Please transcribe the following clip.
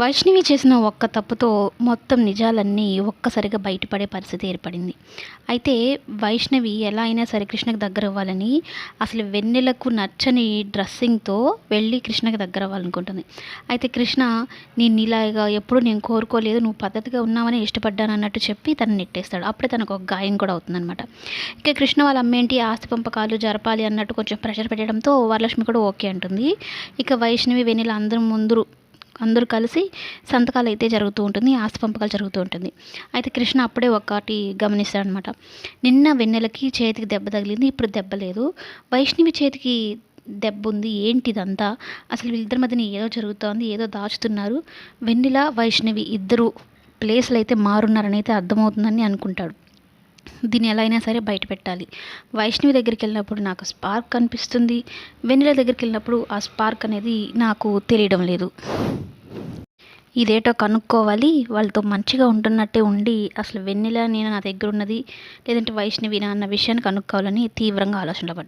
వైష్ణవి చేసిన ఒక్క తప్పుతో మొత్తం నిజాలన్నీ ఒక్కసారిగా బయటపడే పరిస్థితి ఏర్పడింది. అయితే వైష్ణవి ఎలా అయినా సరే కృష్ణకి దగ్గర అవ్వాలని అసలు వెన్నెలకు నచ్చని డ్రెస్సింగ్తో వెళ్ళి కృష్ణకి దగ్గర అవ్వాలనుకుంటుంది. అయితే కృష్ణ నేను ఇలాగా ఎప్పుడు నేను కోరుకోలేదు నువ్వు పద్ధతిగా ఉన్నావని ఇష్టపడ్డాను అన్నట్టు చెప్పి తను నెట్టేస్తాడు. అప్పుడే తనకు ఒక గాయం కూడా అవుతుందన్నమాట. ఇక కృష్ణ వాళ్ళ అమ్మేంటి ఆస్తి పంపకాలు జరపాలి అన్నట్టు కొంచెం ప్రెషర్ పెట్టడంతో వరలక్ష్మి కూడా ఓకే అంటుంది. ఇక వైష్ణవి వెన్నెల అందరం ముందు అందరూ కలిసి సంతకాలు అయితే జరుగుతూ ఉంటుంది ఆస్తి పంపకాలు జరుగుతూ ఉంటుంది. అయితే కృష్ణ అప్పుడే ఒకటి గమనిస్తాడనమాట నిన్న వెన్నెలకి చేతికి దెబ్బ తగిలింది ఇప్పుడు దెబ్బ లేదు. వైష్ణవి చేతికి దెబ్బ ఉంది ఏంటిదంతా? అసలు వీళ్ళిద్దరి మధ్యన ఏదో జరుగుతోంది ఏదో దాచుతున్నారు. వెన్నెల వైష్ణవి ఇద్దరు ప్లేస్లు అయితే మారున్నారని అయితే అర్థమవుతుందని అనుకుంటాడు. దీన్ని ఎలా అయినా సరే బయట పెట్టాలి. వైష్ణవి దగ్గరికి వెళ్ళినప్పుడు నాకు స్పార్క్ కనిపిస్తుంది వెన్నెల దగ్గరికి వెళ్ళినప్పుడు ఆ స్పార్క్ అనేది నాకు తెలియడం లేదు. ఇదేటో కనుక్కోవాలి. వాళ్ళతో మంచిగా ఉంటున్నట్టే ఉండి అసలు వెన్నెల నేను నా దగ్గర ఉన్నది లేదంటే వైష్ణవినా అన్న విషయాన్ని కనుక్కోవాలని తీవ్రంగా ఆలోచనలో పడ్డాను.